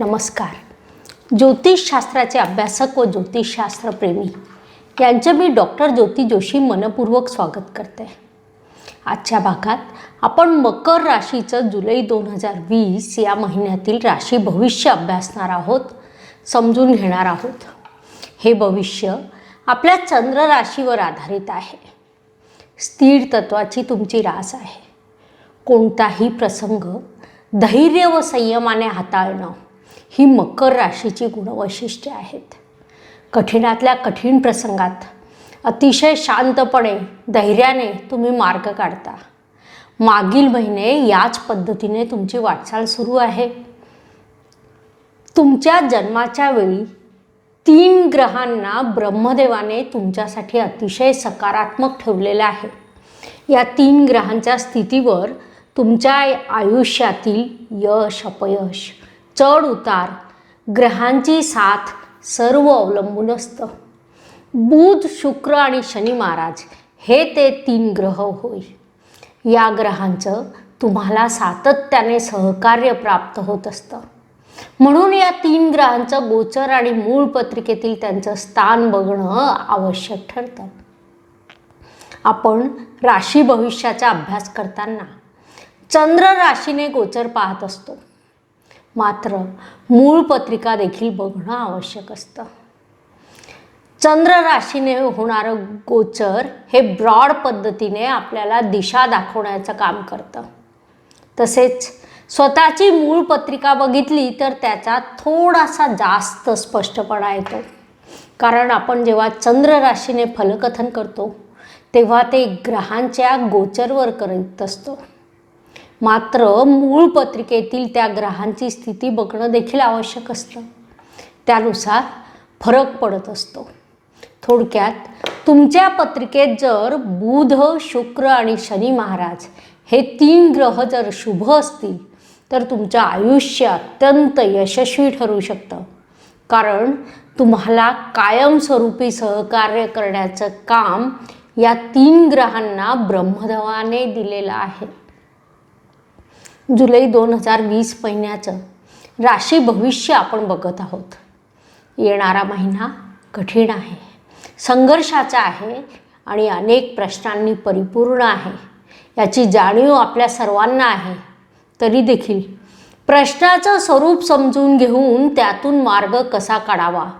नमस्कार. ज्योतिषशास्त्राचे अभ्यासक व ज्योतिषशास्त्रप्रेमी यांचे मी डॉक्टर ज्योती जोशी मनपूर्वक स्वागत करते. आजच्या भागात आपण मकर राशीचं जुलै दोन हजार वीस या महिन्यातील राशी भविष्य अभ्यासणार आहोत समजून घेणार आहोत. हे भविष्य आपल्या चंद्र राशीवर आधारित आहे. स्थिर तत्वाची तुमची रास आहे. कोणताही प्रसंग धैर्य व संयमाने हाताळणं ही मकर राशीची गुणवैशिष्ट्ये आहेत. कठीणातल्या कठीण प्रसंगात अतिशय शांतपणे धैर्याने तुम्ही मार्ग काढता. मागील महिने याच पद्धतीने तुमची वाटचाल सुरू आहे. तुमच्या जन्माच्या वेळी तीन ग्रहांना ब्रह्मदेवाने तुमच्यासाठी अतिशय सकारात्मक ठेवलेलं आहे. या तीन ग्रहांच्या स्थितीवर तुमच्या आयुष्यातील यश अपयश चढ उतार ग्रहांची साथ सर्व अवलंबून असतं. बुध शुक्र आणि शनी महाराज हे ते तीन ग्रह होय. या ग्रहांचं तुम्हाला सातत्याने सहकार्य प्राप्त होत असतं. म्हणून या तीन ग्रहांचं गोचर आणि मूळ पत्रिकेतील त्यांचं स्थान बघणं आवश्यक ठरतं. आपण राशी भविष्याचा अभ्यास करताना चंद्र राशीने गोचर पाहत असतो. मात्र मूळ पत्रिका देखील बघणं आवश्यक असतं. चंद्र राशीने होणारं गोचर हे ब्रॉड पद्धतीने आपल्याला दिशा दाखवण्याचं काम करतं. तसेच स्वतःची मूळ पत्रिका बघितली तर त्याचा थोडासा जास्त स्पष्टपणा येतो. कारण आपण जेव्हा चंद्र राशीने फलकथन करतो तेव्हा ते ग्रहांच्या गोचरवर करत असतो. मात्र मूळ पत्रिकेतील त्या ग्रहांची स्थिती बघणं देखील आवश्यक असतं. त्यानुसार फरक पडत असतो. थोडक्यात तुमच्या पत्रिकेत जर बुध शुक्र आणि शनी महाराज हे तीन ग्रह जर शुभ असतील तर तुमचं आयुष्य अत्यंत यशस्वी ठरू शकतं. कारण तुम्हाला कायमस्वरूपी सहकार्य करण्याचं काम या तीन ग्रहांना ब्रह्मदेवाने दिलेलं आहे. जुलै दोन हजार वीस महिन्याचं राशी भविष्य आपण बघत आहोत. येणारा महिना कठीण आहे. संघर्षाचा आहे आणि अनेक प्रश्नांनी परिपूर्ण आहे. याची जाणीव आपल्या सर्वांना आहे. तरी देखील प्रश्नाचं स्वरूप समजून घेऊन त्यातून मार्ग कसा काढावा?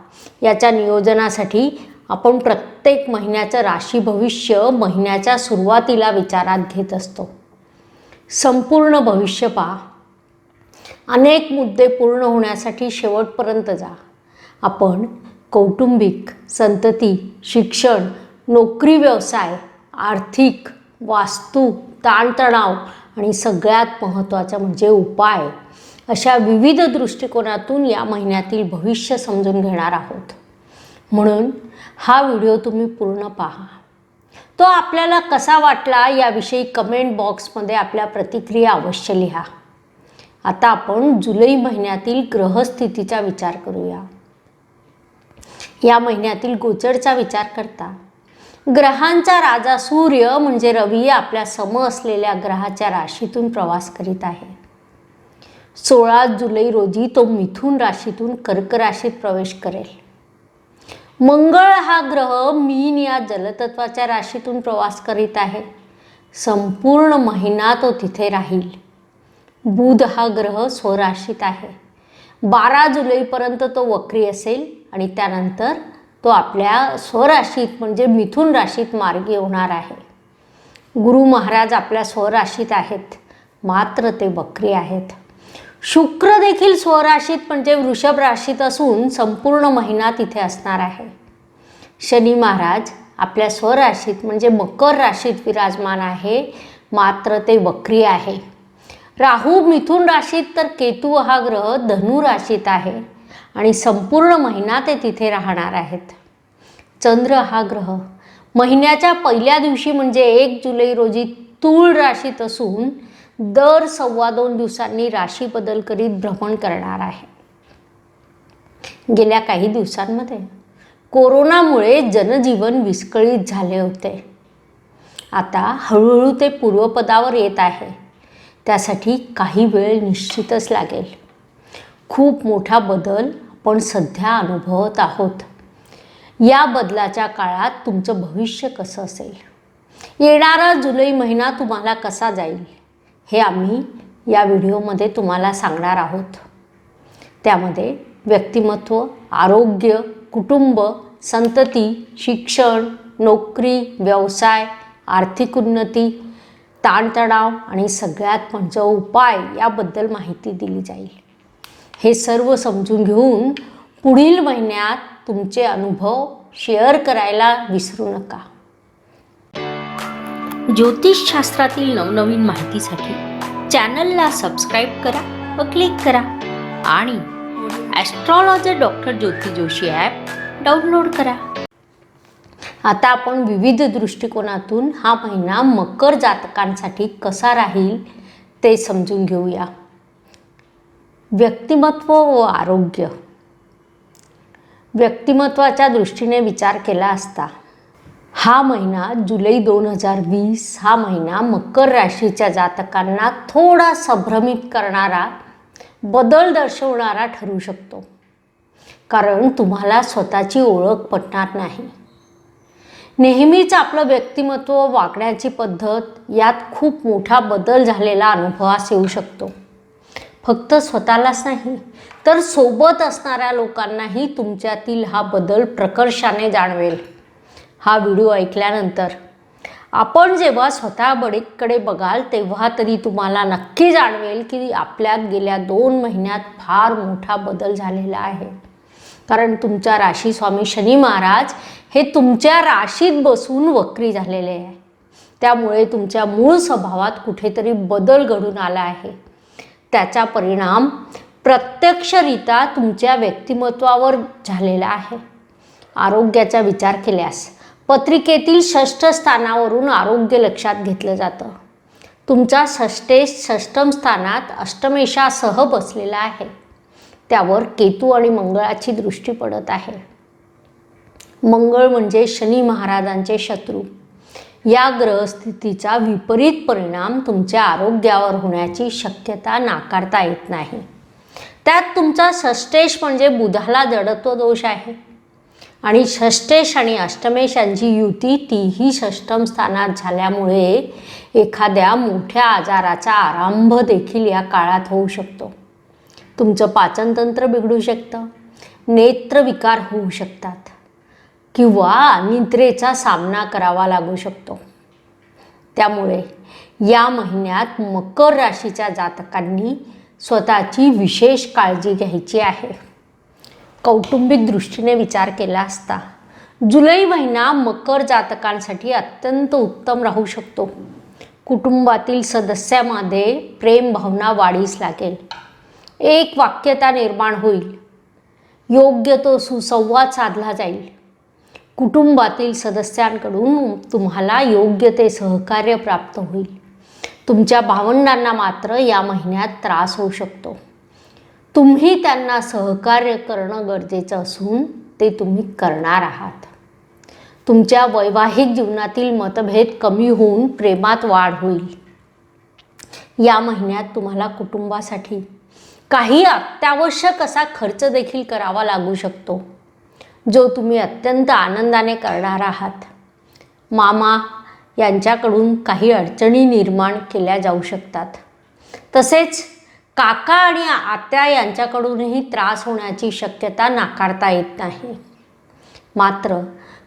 याच्या नियोजनासाठी आपण प्रत्येक महिन्याचं राशी भविष्य महिन्याच्या सुरुवातीला विचारात घेत असतो. संपूर्ण भविष्य पहा. अनेक मुद्दे पूर्ण होण्यासाठी शेवटपर्यंत जा. आपण कौटुंबिक संतती शिक्षण नोकरी व्यवसाय आर्थिक वास्तू ताणतणाव आणि सगळ्यात महत्त्वाचं म्हणजे उपाय अशा विविध दृष्टिकोनातून या महिन्यातील भविष्य समजून घेणार आहोत. म्हणून हा व्हिडिओ तुम्ही पूर्ण पहा. तो आपल्याला कसा वाटला याविषयी कमेंट बॉक्समध्ये आपल्या प्रतिक्रिया अवश्य लिहा. आता आपण जुलै महिन्यातील ग्रहस्थितीचा विचार करूया. या महिन्यातील गोचरचा विचार करता. ग्रहांचा राजा सूर्य म्हणजे रवी आपल्या सम असलेल्या ग्रहाच्या राशीतून प्रवास करीत आहे. सोळा जुलै रोजी तो मिथून राशीतून कर्क राशीत प्रवेश करेल. मंगळ हा ग्रह मीन या जलतत्वाच्या राशीतून प्रवास करीत आहे. संपूर्ण महिना तो तिथे राहील. बुध हा ग्रह स्वराशीत आहे. बारा जुलैपर्यंत तो वक्री असेल आणि त्यानंतर तो आपल्या स्वराशीत म्हणजे मिथुन राशीत मार्गी होणार आहे. गुरु महाराज आपल्या स्वराशीत आहेत. मात्र ते वक्री आहेत. शुक्र देखील स्वराशीत म्हणजे वृषभ राशीत असून संपूर्ण महिना तिथे असणार आहे. शनी महाराज आपल्या स्वराशीत म्हणजे मकर राशीत विराजमान आहे. मात्र ते वक्री आहे. राहू मिथुन राशीत तर केतू हा ग्रह धनु राशीत आहे. आणि संपूर्ण महिना ते तिथे राहणार आहेत. चंद्र हा ग्रह महिन्याच्या पहिल्या दिवशी म्हणजे एक जुलै रोजी तूळ राशीत असून दर सव्वा दोन दिवसांनी राशी बदल करीत भ्रमण करणार आहे. गेल्या काही दिवसांमध्ये कोरोनामुळे जनजीवन विस्कळीत झाले होते. आता हळूहळू ते पूर्वपदावर येत आहे. त्यासाठी काही वेळ निश्चितच लागेल. खूप मोठा बदल आपण सध्या अनुभवत आहोत. या बदलाच्या काळात तुमचं भविष्य कसं असेल? येणारा जुलै महिना तुम्हाला कसा जाईल? हे आम्ही या व्हिडिओमध्ये तुम्हाला सांगणार आहोत. त्यामध्ये व्यक्तिमत्व आरोग्य कुटुंब संतती शिक्षण नोकरी व्यवसाय आर्थिक उन्नती ताणतणाव आणि सगळ्यात म्हणजे उपाय याबद्दल माहिती दिली जाईल. हे सर्व समजून घेऊन पुढील महिन्यात तुमचे अनुभव शेअर करायला विसरू नका. ज्योतिषशास्त्रातील नवनवीन माहितीसाठी चॅनलला सबस्क्राईब करा व क्लिक करा. आणि astrologer doctor Jyoti Joshi app download करा. आता आपण विविध दृष्टिकोनातून हा महिना मकर जातकांसाठी कसा राहील ते समजून घेऊया. व्यक्तिमत्व व आरोग्य. व्यक्तिमत्वाच्या दृष्टीने विचार केला असता हा महिना जुलै दोन हजार वीस हा महिना मकर राशीच्या जातकांना थोडा संभ्रमित करणारा बदल दर्शवणारा ठरू शकतो. कारण तुम्हाला स्वतःची ओळख पटणार नाही. नेहमीच आपलं व्यक्तिमत्व वागण्याची पद्धत यात खूप मोठा बदल झालेला अनुभवास येऊ शकतो. फक्त स्वतःलाच नाही तर सोबत असणाऱ्या लोकांनाही तुमच्यातील हा बदल प्रकर्षाने जाणवेल. हा व्हिडिओ ऐकल्यानंतर आपण जेव्हा स्वतः बडीकडे बघाल तेव्हा तरी तुम्हाला नक्की जाणवेल की आपल्यात गेल्या दोन महिन्यात फार मोठा बदल झालेला आहे. कारण तुमच्या राशी स्वामी शनी महाराज हे तुमच्या राशीत बसून वक्री झालेले आहे. त्यामुळे तुमच्या मूळ स्वभावात कुठेतरी बदल घडून आला आहे. त्याचा परिणाम प्रत्यक्षरित्या तुमच्या व्यक्तिमत्वावर झालेला आहे. आरोग्याचा विचार केल्यास पत्रिकेतील षष्ठ स्थानावरून आरोग्य लक्षात घेतलं जातं. तुमचा षष्टेश षष्टम स्थानात अष्टमेशासह बसलेला आहे. त्यावर केतू आणि मंगळाची दृष्टी पडत आहे. मंगळ म्हणजे शनी महाराजांचे शत्रू. या ग्रहस्थितीचा विपरीत परिणाम तुमच्या आरोग्यावर होण्याची शक्यता नाकारता येत नाही. त्यात तुमचा षष्टेश म्हणजे बुधाला जडत्व दोष आहे. आणि षष्टेश आणि अष्टमेश यांची युती तीही षष्टम स्थानात झाल्यामुळे एखाद्या मोठ्या आजाराचा आरंभ देखील या काळात होऊ शकतो. तुमचं पाचनतंत्र बिघडू शकतं. नेत्रविकार होऊ शकतात. किंवा निद्रेचा सामना करावा लागू शकतो. त्यामुळे या महिन्यात मकर राशीच्या जातकांनी स्वतःची विशेष काळजी घ्यायची आहे. कौटुंबिक दृष्टीने विचार केला असता. जुलै महिना मकर जातकांसाठी अत्यंत उत्तम राहू शकतो. कुटुंबातील सदस्यामध्ये प्रेम भावना वाढीस लागेल. एक वाक्यता निर्माण होईल. योग्य तो सुसंवाद साधला जाईल. कुटुंबातील सदस्यांकडून तुम्हाला योग्य ते सहकार्य प्राप्त होईल. तुमच्या भावंडांना मात्र या महिन्यात त्रास होऊ शकतो. तुम्ही त्यांना सहकार्य करणं गरजेचं असून ते तुम्ही करणार आहात. तुमच्या वैवाहिक जीवनातील मतभेद कमी होऊन प्रेमात वाढ होईल. या महिन्यात तुम्हाला कुटुंबासाठी काही अत्यावश्यक असा खर्च देखील करावा लागू शकतो जो तुम्ही अत्यंत आनंदाने करणार आहात. मामा यांच्याकडून काही अडचणी निर्माण केल्या जाऊ शकतात. तसेच काका आणि आत्या यांच्याकडूनही त्रास होण्याची शक्यता नाकारता येत नाही. मात्र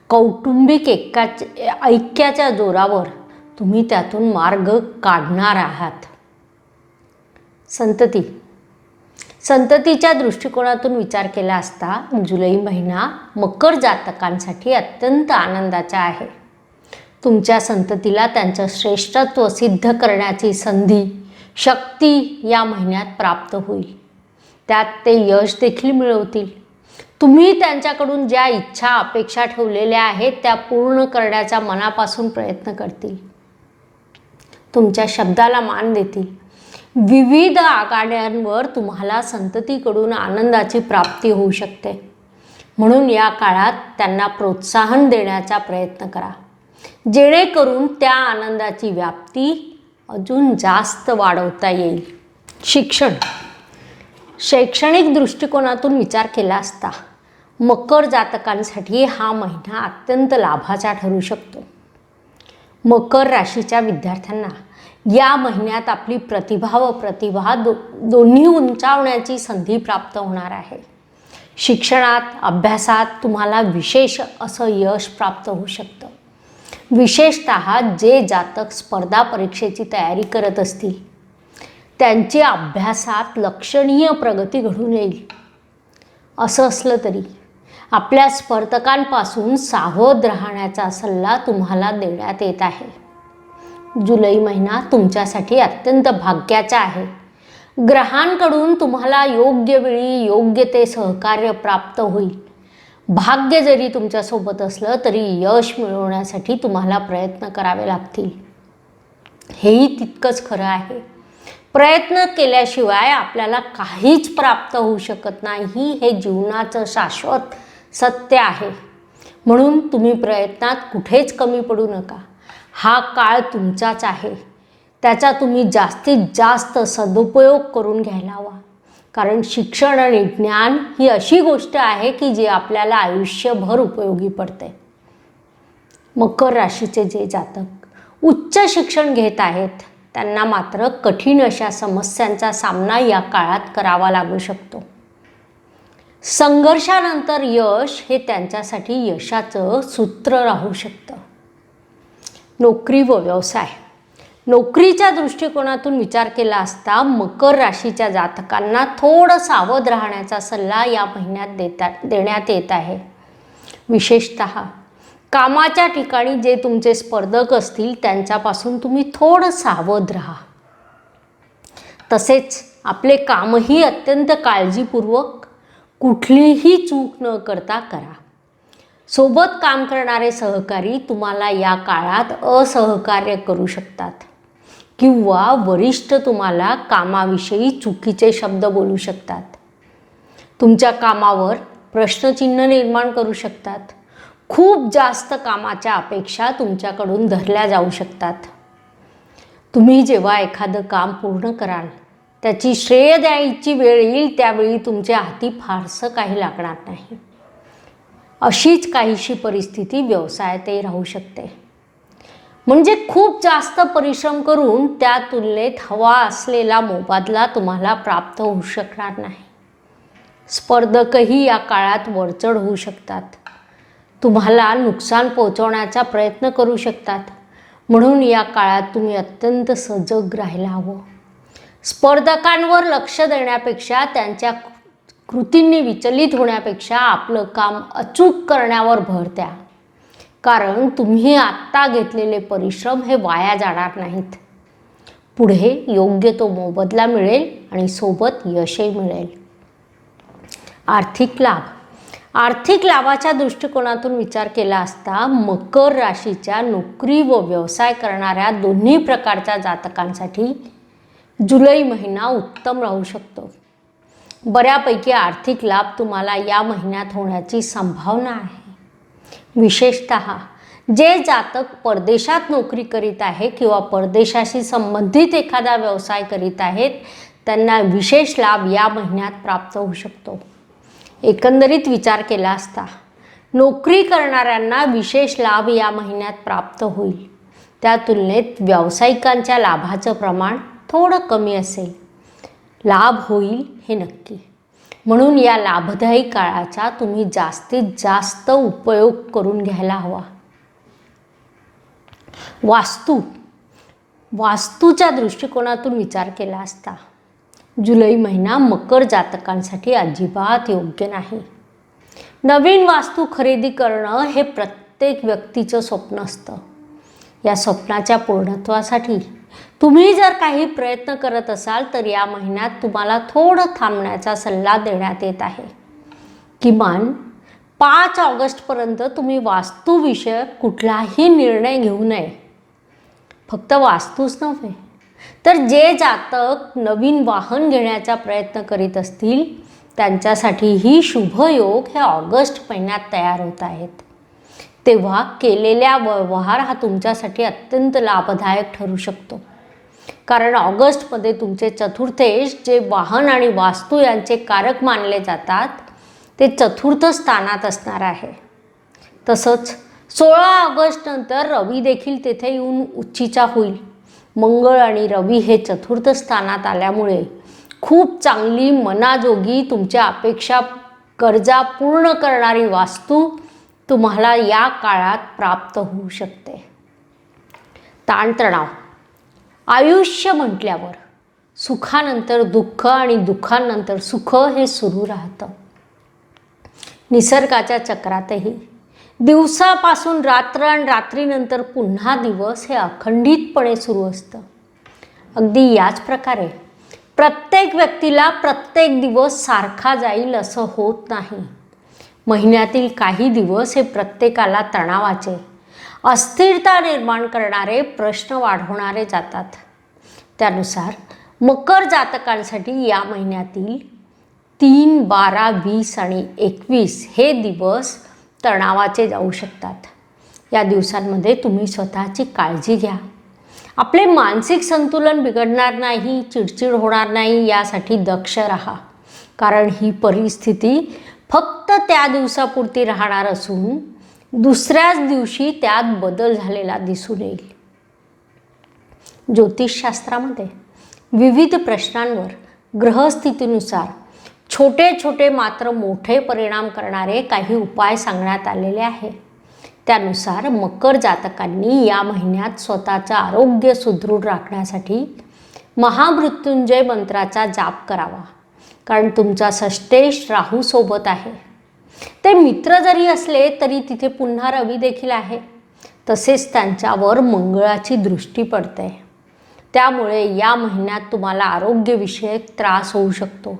कौटुंबिक एकाच ऐक्याच्या जोरावर तुम्ही त्यातून मार्ग काढणार आहात. संतती. संततीच्या दृष्टिकोनातून विचार केला असता जुलै महिना मकर जातकांसाठी अत्यंत आनंदाचा आहे. तुमच्या संततीला त्यांचं श्रेष्ठत्व सिद्ध करण्याची संधी शक्ती या महिन्यात प्राप्त होईल. त्यात ते यश देखील मिळवतील. तुम्ही त्यांच्याकडून ज्या इच्छा अपेक्षा ठेवलेल्या आहेत त्या पूर्ण करण्याचा मनापासून प्रयत्न करतील. तुमच्या शब्दाला मान देतील. विविध आघाड्यांवर तुम्हाला संततीकडून आनंदाची प्राप्ती होऊ शकते. म्हणून या काळात त्यांना प्रोत्साहन देण्याचा प्रयत्न करा. जेणेकरून त्या आनंदाची व्याप्ती अजून जास्त वाढवता येईल. शिक्षण. शैक्षणिक दृष्टिकोनातून विचार केला असता मकर जातकांसाठी हा महिना अत्यंत लाभाचा ठरू शकतो. मकर राशीच्या विद्यार्थ्यांना या महिन्यात आपली प्रतिभा व प्रतिभा दो दोन्ही उंचावण्याची संधी प्राप्त होणार आहे. शिक्षणात अभ्यासात तुम्हाला विशेष असं यश प्राप्त होऊ शकतं. विशेषत जे जातक स्पर्धा परीक्षेची तयारी करत असतील त्यांची अभ्यासात लक्षणीय प्रगती घडून येईल. असं असलं तरी आपल्या स्पर्धकांपासून सावध राहण्याचा सल्ला तुम्हाला देण्यात येत आहे. जुलै महिना तुमच्यासाठी अत्यंत भाग्याचा आहे. ग्रहांकडून तुम्हाला योग्य वेळी योग्य ते सहकार्य प्राप्त होईल. भाग्य जरी तुमच्यासोबत असलं तरी यश मिळवण्यासाठी तुम्हाला प्रयत्न करावे लागतील. हेही तितकंच खरं आहे. प्रयत्न केल्याशिवाय आपल्याला काहीच प्राप्त होऊ शकत नाही. हे जीवनाचं शाश्वत सत्य आहे. म्हणून तुम्ही प्रयत्नात कुठेच कमी पडू नका. हा काळ तुमचाच आहे. त्याचा तुम्ही जास्तीत जास्त सदुपयोग करून घ्यायला हवा. कारण शिक्षण आणि ज्ञान ही अशी गोष्ट आहे की जी आपल्याला आयुष्यभर उपयोगी पडते. मकर राशीचे जे जातक उच्च शिक्षण घेत आहेत त्यांना मात्र कठीण अशा समस्यांचा सामना या काळात करावा लागू शकतो. संघर्षानंतर यश हे त्यांच्यासाठी यशाचं सूत्र राहू शकतं. नोकरी व व्यवसाय. नोकरीच्या दृष्टिकोनातून विचार केला असता मकर राशीच्या जातकांना थोडं सावध राहण्याचा सल्ला या महिन्यात देता देण्यात येत आहे. विशेषत कामाच्या ठिकाणी जे तुमचे स्पर्धक असतील त्यांच्यापासून तुम्ही थोडं सावध राहा. तसेच आपले कामही अत्यंत काळजीपूर्वक कुठलीही चूक न करता करा. सोबत काम करणारे सहकारी तुम्हाला या काळात असहकार्य करू शकतात. किंवा वरिष्ठ तुम्हाला कामाविषयी चुकीचे शब्द बोलू शकतात. तुमच्या कामावर प्रश्नचिन्ह निर्माण करू शकतात. खूप जास्त कामाच्या अपेक्षा तुमच्याकडून धरल्या जाऊ शकतात. तुम्ही जेव्हा एखादं काम पूर्ण कराल त्याची श्रेय द्यायची वेळ येईल त्यावेळी तुमच्या हाती फारसं काही लागणार नाही. अशीच काहीशी परिस्थिती व्यवसायातही राहू शकते. म्हणजे खूप जास्त परिश्रम करून त्या तुलनेत हवा असलेला मोबदला तुम्हाला प्राप्त होऊ शकणार नाही. स्पर्धकही या काळात वरचढ होऊ शकतात. तुम्हाला नुकसान पोहोचवण्याचा प्रयत्न करू शकतात. म्हणून या काळात तुम्ही अत्यंत सजग राहायला हवं. स्पर्धकांवर लक्ष देण्यापेक्षा त्यांच्या कृतींनी विचलित होण्यापेक्षा आपलं काम अचूक करण्यावर भर द्या. कारण तुम्ही आत्ता घेतलेले परिश्रम हे वाया जाणार नाहीत. पुढे योग्य तो मोबदला मिळेल आणि सोबत यशही मिळेल. आर्थिक लाभ. आर्थिक लाभाच्या दृष्टिकोनातून विचार केला असता मकर राशीच्या नोकरी व व्यवसाय करणाऱ्या दोन्ही प्रकारच्या जातकांसाठी जुलै महिना उत्तम राहू शकतो. बऱ्यापैकी आर्थिक लाभ तुम्हाला या महिन्यात होण्याची संभावना आहे. विशेषत जे जातक परदेशात नोकरी करीत आहे किंवा परदेशाशी संबंधित एखादा व्यवसाय करीत आहेत त्यांना विशेष लाभ या महिन्यात प्राप्त होऊ शकतो. एकंदरीत विचार केला असता नोकरी करणाऱ्यांना विशेष लाभ या महिन्यात प्राप्त होईल. त्या तुलनेत व्यावसायिकांच्या लाभाचं प्रमाण थोडं कमी असेल. लाभ होईल हे नक्की. म्हणून या लाभदायी काळाचा तुम्ही जास्तीत जास्त उपयोग करून घ्यायला हवा. वास्तू. वास्तूच्या दृष्टिकोनातून विचार केला असता जुलै महिना मकर जातकांसाठी अजिबात योग्य नाही. नवीन वास्तू खरेदी करणं हे प्रत्येक व्यक्तीचं स्वप्न असतं. या स्वप्नाच्या पूर्णत्वासाठी तुम्ही जर काही प्रयत्न करत असाल तर या महिन्यात तुम्हाला थोडं थांबण्याचा सल्ला देण्यात येत आहे. किमान पाच ऑगस्टपर्यंत तुम्ही वास्तूविषयक कुठलाही निर्णय घेऊ नये. फक्त वास्तूच नव्हे तर जे जातक नवीन वाहन घेण्याचा प्रयत्न करीत असतील त्यांच्यासाठीही शुभयोग हे ऑगस्ट महिन्यात तयार होत आहेत. तेव्हा केलेल्या व्यवहार हा तुमच्यासाठी अत्यंत लाभदायक ठरू शकतो. कारण ऑगस्टमध्ये तुमचे चतुर्थेश जे वाहन आणि वास्तू यांचे कारक मानले जातात ते चतुर्थ स्थानात असणार आहे. तसंच सोळा ऑगस्ट नंतर रवी देखील तेथे येऊन उच्चीचा होईल. मंगळ आणि रवी हे चतुर्थ स्थानात आल्यामुळे खूप चांगली मनाजोगी तुमच्या अपेक्षा गरजा पूर्ण करणारी वास्तू तुम्हाला या काळात प्राप्त होऊ शकते. ताणतणाव आयुष्य म्हटल्यावर सुखानंतर दुःख आणि दुःखानंतर सुख हे सुरू राहतं. निसर्गाच्या चक्रातही दिवसापासून रात्र आणि रात्रीनंतर पुन्हा दिवस हे अखंडितपणे सुरू असतं. अगदी याच प्रकारे प्रत्येक व्यक्तीला प्रत्येक दिवस सारखा जाईल असं होत नाही. महिन्यातील काही दिवस हे प्रत्येकाला तणावाचे अस्थिरता निर्माण करणारे प्रश्न वाढवणारे जातात. त्यानुसार मकर जातकांसाठी या महिन्यातील तीन बारा वीस आणि एकवीस हे दिवस तणावाचे जाऊ शकतात. या दिवसांमध्ये तुम्ही स्वतःची काळजी घ्या. आपले मानसिक संतुलन बिघडणार नाही चिडचिड होणार नाही यासाठी दक्ष राहा. कारण ही परिस्थिती फक्त त्या दिवसापुरती राहणार असून दुसऱ्याच दिवशी त्यात बदल झालेला दिसून येईल. ज्योतिषशास्त्रामध्ये विविध प्रश्नांवर ग्रहस्थितीनुसार छोटे छोटे मात्र मोठे परिणाम करणारे काही उपाय सांगण्यात आलेले आहे. त्यानुसार मकर जातकांनी या महिन्यात स्वतःचं आरोग्य सुदृढ राखण्यासाठी महामृत्युंजय मंत्राचा जाप करावा. कारण तुमचा षष्टेश राहूसोबत आहे. ते मित्र जरी असले तरी तिथे पुन्हा रवी देखील आहे. तसेच त्यांच्यावर मंगळाची दृष्टी पडते. त्यामुळे या महिन्यात तुम्हाला आरोग्यविषयक त्रास होऊ शकतो.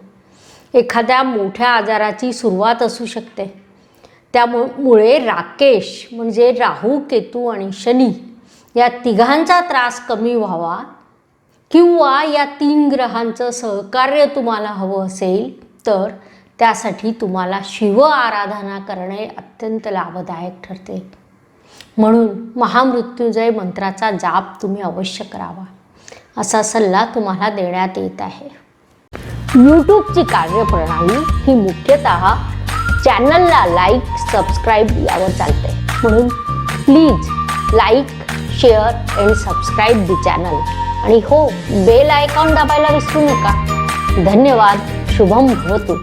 एखाद्या मोठ्या आजाराची सुरुवात असू शकते. त्यामुळे राकेश म्हणजे राहू केतू आणि शनी या तिघांचा त्रास कमी व्हावा किंवा या तीन ग्रहांचं सहकार्य तुम्हाला हवं असेल तर त्यासाठी तुम्हाला शिव आराधना करणे अत्यंत लाभदायक ठरते. म्हणून महामृत्युंजय मंत्राचा जाप तुम्ही अवश्य करावा. असा सल्ला तुम्हाला देण्यात येत आहे. यूट्यूबची कार्यप्रणाली ही मुख्यतः चॅनलला लाईक सबस्क्राईब यावर चालते. म्हणून please like share and subscribe the channel. आणि हो बेल आयकॉन दाबायला विसरू नका. धन्यवाद शुभम भवतू